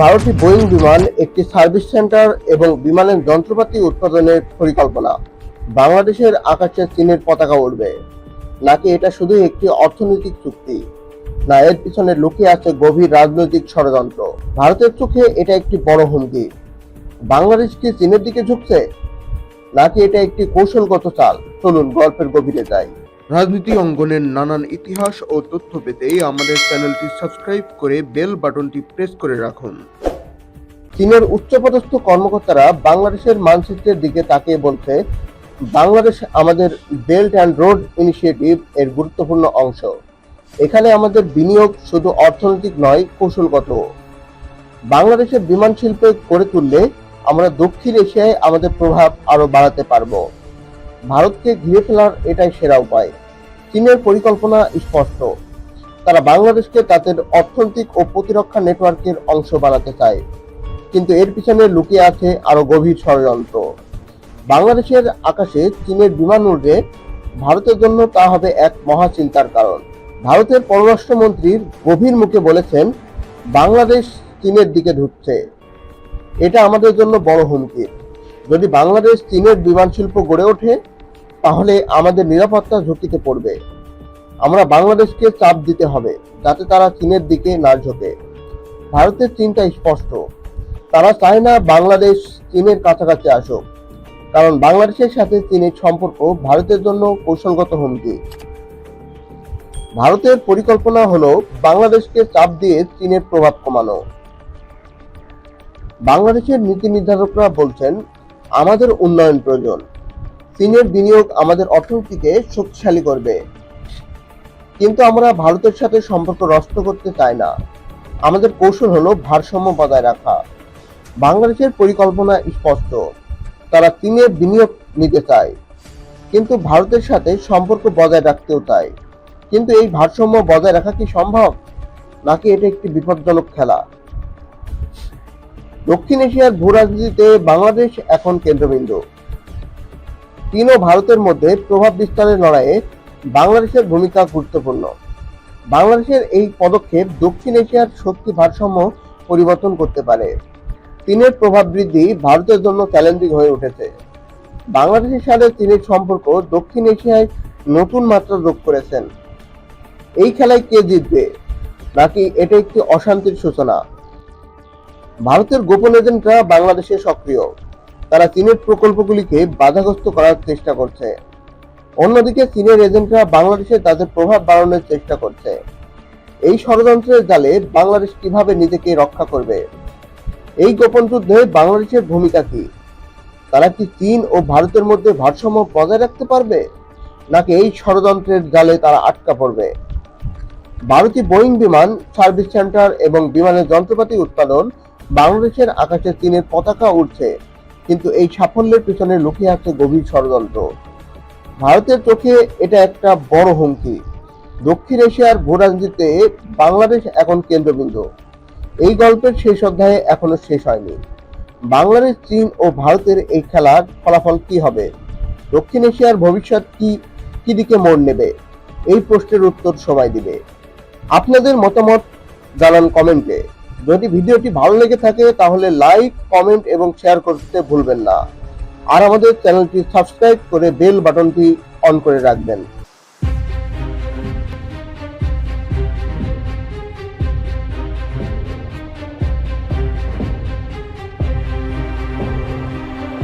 বারোটি বোয়িং বিমান, একটি সার্ভিস সেন্টার এবং বিমানের যন্ত্রপাতি উৎপাদনের পরিকল্পনা। বাংলাদেশের আকাশে চীনের পতাকা উঠবে নাকি এটা শুধু একটি অর্থনৈতিক চুক্তি? না, এর পিছনে লুকিয়ে আছে গভীর রাজনৈতিক ষড়যন্ত্র। ভারতের চোখে এটা একটি বড় হুমকি। বাংলাদেশ কি চীনের দিকে ঝুঁকছে? নাকি এটা একটি কৌশলগত চাল? চলুন গল্পের গভীরে যাই। রাজনীতি অঙ্গনের নানান ইতিহাস ও তথ্য পেতে আমাদের চ্যানেলটি সাবস্ক্রাইব করে বেল বাটনটি প্রেস করে রাখুন। চীনের উচ্চপদস্থ কর্মকর্তারা বাংলাদেশের মানচিত্রের দিকে তাকিয়ে বলছে, বাংলাদেশ আমাদের বেল্ট অ্যান্ড রোড ইনিশিয়েটিভ এর গুরুত্বপূর্ণ অংশ। এখানে আমাদের বিনিয়োগ শুধু অর্থনৈতিক নয়, কৌশলগত। বাংলাদেশের বিমান শিল্পে গড়ে তুললে আমরা দক্ষিণ এশিয়ায় আমাদের প্রভাব আরও বাড়াতে পারব। ভারতকে ঘিরে ফেলার এটাই সেরা উপায়। চীনের পরিকল্পনা স্পষ্ট। তারা বাংলাদেশকে তাদের অর্থনৈতিক ও প্রতিরক্ষা নেটওয়ার্কের অংশ বানাতে চায়। কিন্তু এর পিছনে লুকিয়ে আছে আরও গভীর ষড়যন্ত্র। বাংলাদেশের আকাশে চীনের বিমান উড়বে, ভারতের জন্য তা হবে এক মহা চিন্তার কারণ। ভারতের পররাষ্ট্রমন্ত্রীর গভীর মুখে বলেছেন, বাংলাদেশ চীনের দিকে ঢুকছে। এটা আমাদের জন্য বড় হুমকি। যদি বাংলাদেশ চীনের বিমান শিল্প গড়ে ওঠে তাহলে আমাদের নিরাপত্তা ঝুঁকিতে পড়বে। আমরা বাংলাদেশকে চাপ দিতে হবে, যাতে তারা চীনের দিকে না ঝোঁকে। ভারতের চিন্তা স্পষ্ট। তারা চায় না বাংলাদেশ চীনের কাছাকাছি আসুক, কারণ বাংলাদেশের সাথে চীনের সম্পর্ক ভারতের জন্য কৌশলগত হুমকি। ভারতের পরিকল্পনা হলো বাংলাদেশকে চাপ দিয়ে চীনের প্রভাব কমানো। বাংলাদেশের নীতি নির্ধারকরা বলছেন, আমাদের উন্নয়ন প্রয়োজন। চীনের বিনিয়োগ আমাদের অর্থনীতিকে শক্তিশালী করবে। কিন্তু আমরা ভারতের সাথে সম্পর্ক নষ্ট করতে চাই না। আমাদের কৌশল হলো ভারসাম্য বজায় রাখা। বাংলাদেশের পরিকল্পনা স্পষ্ট। তারা চীনের বিনিয়োগ নিতে চায়। কিন্তু ভারতের সাথে সম্পর্ক বজায় রাখতেও চায়। কিন্তু এই ভারসাম্য বজায় রাখা কি সম্ভব? নাকি এটা একটি বিপজ্জনক খেলা? দক্ষিণ এশিয়ার ভূ রাজনীতিতে বাংলাদেশ এখন কেন্দ্রবিন্দু। চীন ও ভারতের মধ্যে প্রভাব বিস্তারের লড়াইয়ে বাংলাদেশের ভূমিকা গুরুত্বপূর্ণ। বাংলাদেশের এই পদক্ষেপ দক্ষিণ এশিয়ার শক্তি ভারসাম্য পরিবর্তন করতে পারে। চীনের প্রভাব বৃদ্ধি ভারতের জন্য চ্যালেঞ্জিং হয়ে উঠেছে। বাংলাদেশের সাথে চীনের সম্পর্ক দক্ষিণ এশিয়ায় নতুন মাত্রা যোগ করেছেন। এই খেলায় কে জিতবে? নাকি এটা একটি অশান্তির সূচনা? ভারতের গোপন এজেন্টরা বাংলাদেশে সক্রিয়। তারা চীনের প্রকল্পগুলিকে বাধাগ্রস্ত করার চেষ্টা করছে। অন্যদিকে চীনের এজেন্টরা বাংলাদেশে তাদের প্রভাব বাড়ানোর চেষ্টা করছে। এই ষড়যন্ত্রের জালে বাংলাদেশ কীভাবে নিজেকে রক্ষা করবে? এই গোপন যুদ্ধে বাংলাদেশের ভূমিকা কি? তারা কি চীন ও ভারতের মধ্যে ভারসাম্য বজায় রাখতে পারবে? নাকি এই ষড়যন্ত্রের জালে তারা আটকা পড়বে? ভারতীয় বোয়িং বিমান, সার্ভিস সেন্টার এবং বিমানের যন্ত্রপাতি উৎপাদন বাংলাদেশের আকাশে চীনের পতাকা উঠছে কিন্তু এই সাফল্যের পিছনে লুকিয়ে আছে গভীর ষড়যন্ত্র। ভারতের চোখে এটা একটা বড় হুমকি। দক্ষিণ এশিয়ার ভূ রাজনীতিতে বাংলাদেশ এখন কেন্দ্রবিন্দু। এই গল্পের শেষ অধ্যায়ে এখনও শেষ হয়নি। বাংলাদেশ, চীন ও ভারতের এই খেলার ফলাফল কি হবে? দক্ষিণ এশিয়ার ভবিষ্যৎ কি কি দিকে মোড় নেবে? এই প্রশ্নের উত্তর সময় দিবে। আপনাদের মতামত জানান কমেন্টে। যদি ভিডিওটি ভালো লেগে থাকে, তাহলে লাইক কমেন্ট এবং শেয়ার করতে ভুলবেন না। আর আমাদের চ্যানেলটি সাবস্ক্রাইব করে বেল বাটনটি অন করে রাখবেন।